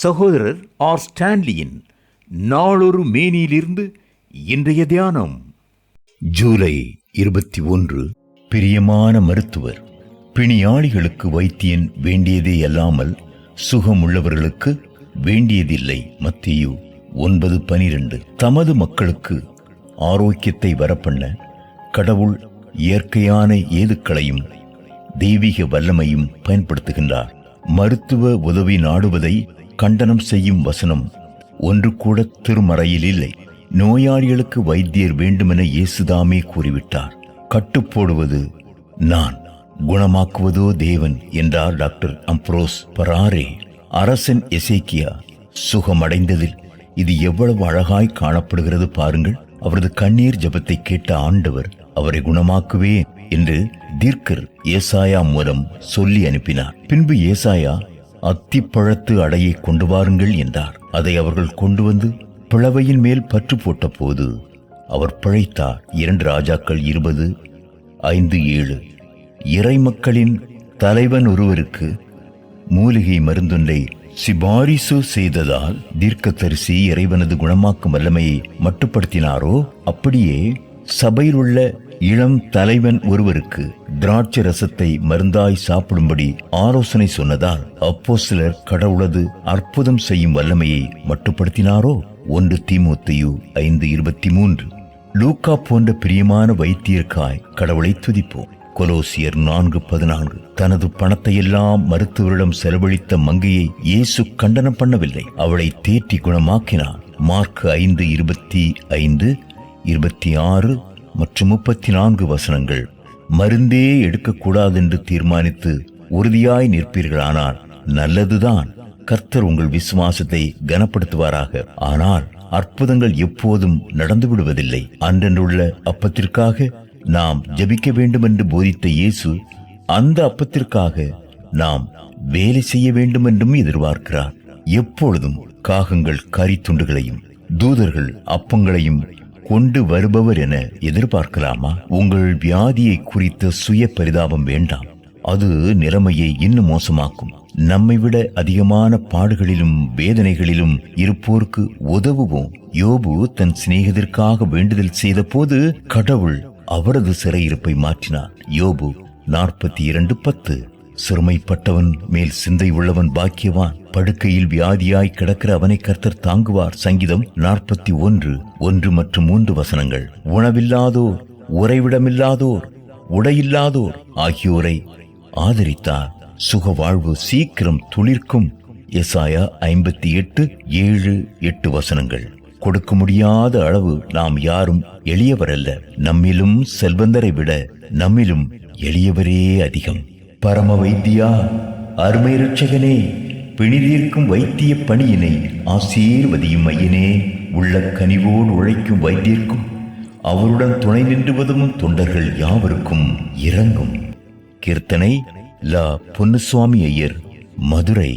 சகோதரர் ஆர் ஸ்டான்லியின் நாளொரு மேனியிலிருந்து இன்றைய தியானம். ஜூலை இருபத்தி ஒன்று. பிரியமான மருத்துவர் பிணியாளிகளுக்கு வைத்தியன் வேண்டியதே அல்லாமல் சுகமுள்ளவர்களுக்கு வேண்டியதில்லை. மத்தியு ஒன்பது பனிரெண்டு. தமது மக்களுக்கு ஆரோக்கியத்தை வரப்பண்ண கடவுள் இயற்கையான ஏதுக்களையும் தெய்வீக வல்லமையும் பயன்படுத்துகின்றார். மருத்துவ உதவி நாடுவதை கண்டனம் செய்யும் வசனம். ஒன்று கூட திருமறையில் இல்லை. நோயாளிகளுக்கு வைத்தியர் வேண்டுமென இயேசுதாமே கூறிவிட்டார். கட்டுப்போடுவது நான் குணமாக்குவதோ தேவன் என்றார் டாக்டர் அம்ப்ரோஸ் பராரே. அரசன் எசேக்கியா சுகமடைந்ததில் இது எவ்வளவு அழகாய் காணப்படுகிறது பாருங்கள். அவரது கண்ணீர் ஜபத்தை கேட்ட ஆண்டவர் அவரை குணமாக்குவேன் என்று தீர்க்கர் ஏசாயா மூலம் சொல்லி அனுப்பினார். பின்பு ஏசாயா அத்திப்பழத்து அடையை கொண்டு வாருங்கள் என்றார். அதை அவர்கள் கொண்டு வந்து பிளவையின் மேல் பற்று போட்ட போது அவர் பிழைத்தார். இரண்டு ராஜாக்கள் இருபது ஐந்து ஏழு. இறை மக்களின் தலைவன் ஒருவருக்கு மூலிகை மருந்துண்டை சிபாரிசு செய்ததால் தீர்க்கதரிசி இறைவனது குணமாக்கும் வல்லமையை மட்டுப்படுத்தினாரோ? அப்படியே சபையில் உள்ள இளம் தலைவன் ஒருவருக்கு திராட்சை ரசத்தை மருந்தாய் சாப்பிடும்படி ஆலோசனை சொன்னதால் அப்போ சிலர் கடவுளது அற்புதம் செய்யும் வல்லமையை மட்டுப்படுத்தினாரோ? ஒன்று திமுத்தையு ஐந்து இருபத்தி மூன்று. லூக்கா போன்ற பிரியமான வைத்தியர்காய் கடவுளை துதிப்போம். கொலோசியர் நான்கு பதினான்கு. தனது பணத்தை எல்லாம் மருத்துவரிடம் செலவழித்த மங்கையை இயேசு கண்டனம் பண்ணவில்லை. அவளை தேற்றி குணமாக்கினார். மார்க் ஐந்து இருபத்தி ஐந்து இருபத்தி ஆறு மற்றும் முப்பத்தி நான்கு வசனங்கள். மருந்தே எடுக்கக்கூடாது என்று தீர்மானித்து உறுதியாய் நிற்பீர்களானால் நல்லதுதான். கர்த்தர் உங்கள் விசுவாசத்தை கனப்படுத்துவாராக. ஆனால் அற்புதங்கள் எப்போதும் நடந்து விடுவதில்லை அன்றன்றுள்ள அப்பத்திற்காக நாம் ஜபிக்க வேண்டும் என்று போதித்த இயேசு அந்த அப்பத்திற்காக நாம் வேலை செய்ய வேண்டும் என்றும் எதிர்பார்க்கிறார். எப்பொழுதும் காகங்கள் கரித்துண்டுகளையும் தூதர்கள் அப்பங்களையும் கொண்டு வருபவர் என எதிர்பார்க்கலாமா? உங்கள் வியாதியை குறித்த சுய பரிதாபம் வேண்டாம். அது நிலைமையை இன்னும் மோசமாக்கும். நம்மை விட அதிகமான பாடுகளிலும் வேதனைகளிலும் இருப்போருக்கு உதவுவோம். யோபு தன் சிநேகத்திற்காக வேண்டுதல் செய்த போது கடவுள் அவரது சிறையிருப்பை மாற்றினார். யோபு நாற்பத்தி இரண்டு பத்து. சிறுமைப்பட்டவன் மேல் சிந்தை உள்ளவன் பாக்கியவான். படுக்கையில் வியாதியாய் கிடக்கிற அவனை கர்த்தர் தாங்குவார். சங்கீதம் நாற்பத்தி ஒன்று ஒன்று மற்றும் மூன்று வசனங்கள். உணவில்லாதோர் உறைவிடமில்லாதோர் உடையில்லாதோர் ஆகியோரை ஆதரித்தார். சுக வாழ்வு சீக்கிரம் துளிர்க்கும். எசாயா ஐம்பத்தி எட்டு ஏழு எட்டு வசனங்கள். கொடுக்க முடியாத அளவு நாம் யாரும் எளியவரல்ல. நம்மிலும் செல்வந்தரை விட நம்மிலும் எளியவரே அதிகம். பரம வைத்தியா அருமை ரட்சகனே பிணிதீர்க்கும் வைத்திய பணியினை ஆசீர்வதியும் ஐயனே உள்ள கனிவோடு உழைக்கும் வைத்தியர்க்கும் அவருடன் துணை நின்றுவதும் தொண்டர்கள் யாவருக்கும் இறங்கும் கீர்த்தனை லா பொன்னுசுவாமி ஐயர் மதுரை.